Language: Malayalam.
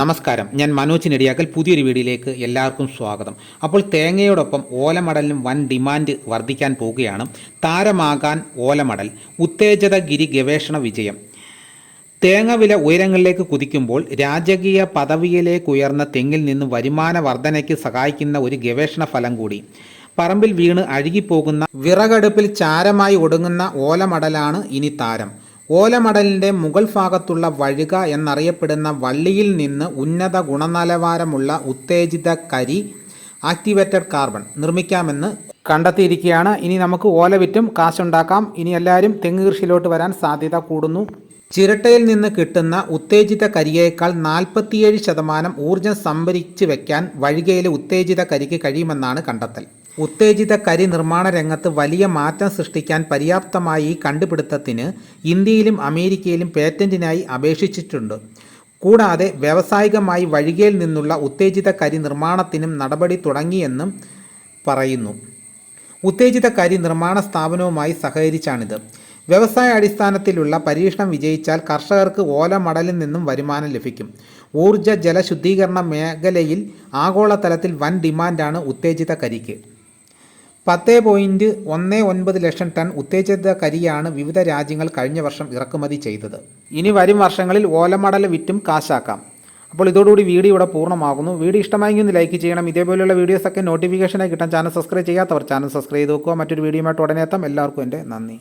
നമസ്കാരം. ഞാൻ മനോജ് നെടിയാക്കൽ. പുതിയൊരു വീഡിയോയിലേക്ക് എല്ലാവർക്കും സ്വാഗതം. അപ്പോൾ തേങ്ങയോടൊപ്പം ഓലമടലിനും വൻ ഡിമാൻഡ് വർദ്ധിക്കാൻ പോവുകയാണ്. താരമാകാൻ ഓലമടൽ. ഉത്തേജത ഗിരി ഗവേഷണ വിജയം. തേങ്ങ വില ഉയരങ്ങളിലേക്ക് കുതിക്കുമ്പോൾ രാജകീയ പദവിയിലേക്ക് ഉയർന്ന തെങ്ങിൽ നിന്ന് വരുമാന വർധനയ്ക്ക് സഹായിക്കുന്ന ഒരു ഗവേഷണ ഫലം കൂടി. പറമ്പിൽ വീണ് അഴുകിപ്പോകുന്ന വിറകടുപ്പിൽ ചാരമായി ഒടുങ്ങുന്ന ഓലമടലാണ് ഇനി താരം. ഓലമടലിന്റെ മുകൾ ഭാഗത്തുള്ള വഴുക എന്നറിയപ്പെടുന്ന വള്ളിയിൽ നിന്ന് ഉന്നത ഗുണനിലവാരമുള്ള ഉത്തേജിത കരി ആക്ടിവേറ്റഡ് കാർബൺ നിർമ്മിക്കാമെന്ന് കണ്ടെത്തിയിരിക്കുകയാണ്. ഇനി നമുക്ക് ഓല വിറ്റും കാശുണ്ടാക്കാം ഇനി എല്ലാവരും തെങ്ങ് കൃഷിയിലോട്ട് വരാൻ സാധ്യത കൂടുന്നു. ചിരട്ടയിൽ നിന്ന് കിട്ടുന്ന ഉത്തേജിത കരിയേക്കാൾ നാൽപ്പത്തിയേഴ് ശതമാനം ഊർജം സംഭരിച്ച് വെക്കാൻ വഴികയിലെ ഉത്തേജിത കരിക്ക് കഴിയുമെന്നാണ് കണ്ടെത്തൽ. ഉത്തേജിത കരി നിർമ്മാണ രംഗത്ത് വലിയ മാറ്റം സൃഷ്ടിക്കാൻ പര്യാപ്തമായി ഈ കണ്ടുപിടുത്തത്തിന് ഇന്ത്യയിലും അമേരിക്കയിലും പേറ്റന്റിനായി അപേക്ഷിച്ചിട്ടുണ്ട്. കൂടാതെ വ്യാവസായികമായി വഴികയിൽ നിന്നുള്ള ഉത്തേജിത കരി നിർമ്മാണത്തിനും നടപടി തുടങ്ങിയെന്നും പറയുന്നു. ഉത്തേജിത കരി നിർമ്മാണ സ്ഥാപനവുമായി സഹകരിച്ചാണിത്. വ്യവസായ അടിസ്ഥാനത്തിലുള്ള പരീക്ഷണം വിജയിച്ചാൽ കർഷകർക്ക് ഓലമടലിൽ നിന്നും വരുമാനം ലഭിക്കും. ഊർജ ജലശുദ്ധീകരണ മേഖലയിൽ ആഗോളതലത്തിൽ വൻ ഡിമാൻഡാണ് ഉത്തേജിത കരിക്ക്. പത്ത് പോയിന്റ് ഒന്ന് ഒൻപത് ലക്ഷം ടൺ ഉത്തേജിത കരിയാണ് വിവിധ രാജ്യങ്ങൾ കഴിഞ്ഞ വർഷം ഇറക്കുമതി ചെയ്തത്. ഇനി വരും വർഷങ്ങളിൽ ഓലമടൽ വിറ്റും കാശാക്കാം. അപ്പോൾ ഇതോടുകൂടി വീഡിയോ ഇവിടെ പൂർണമാകുന്നു. വീഡിയോ ഇഷ്ടമായെങ്കിൽ ഒന്ന് ലൈക്ക് ചെയ്യണം. ഇതേപോലെയുള്ള വീഡിയോസൊക്കെ നോട്ടിഫിക്കേഷനായി കിട്ടാൻ ചാനൽ സബ്സ്ക്രൈബ് ചെയ്യാത്തവർ ചാനൽ സബ്സ്ക്രൈബ് ചെയ്ത് നോക്കുക. മറ്റൊരു വീഡിയോയുമായിട്ട് ഉടനെ എത്താം. എല്ലാവർക്കും എന്റെ നന്ദി.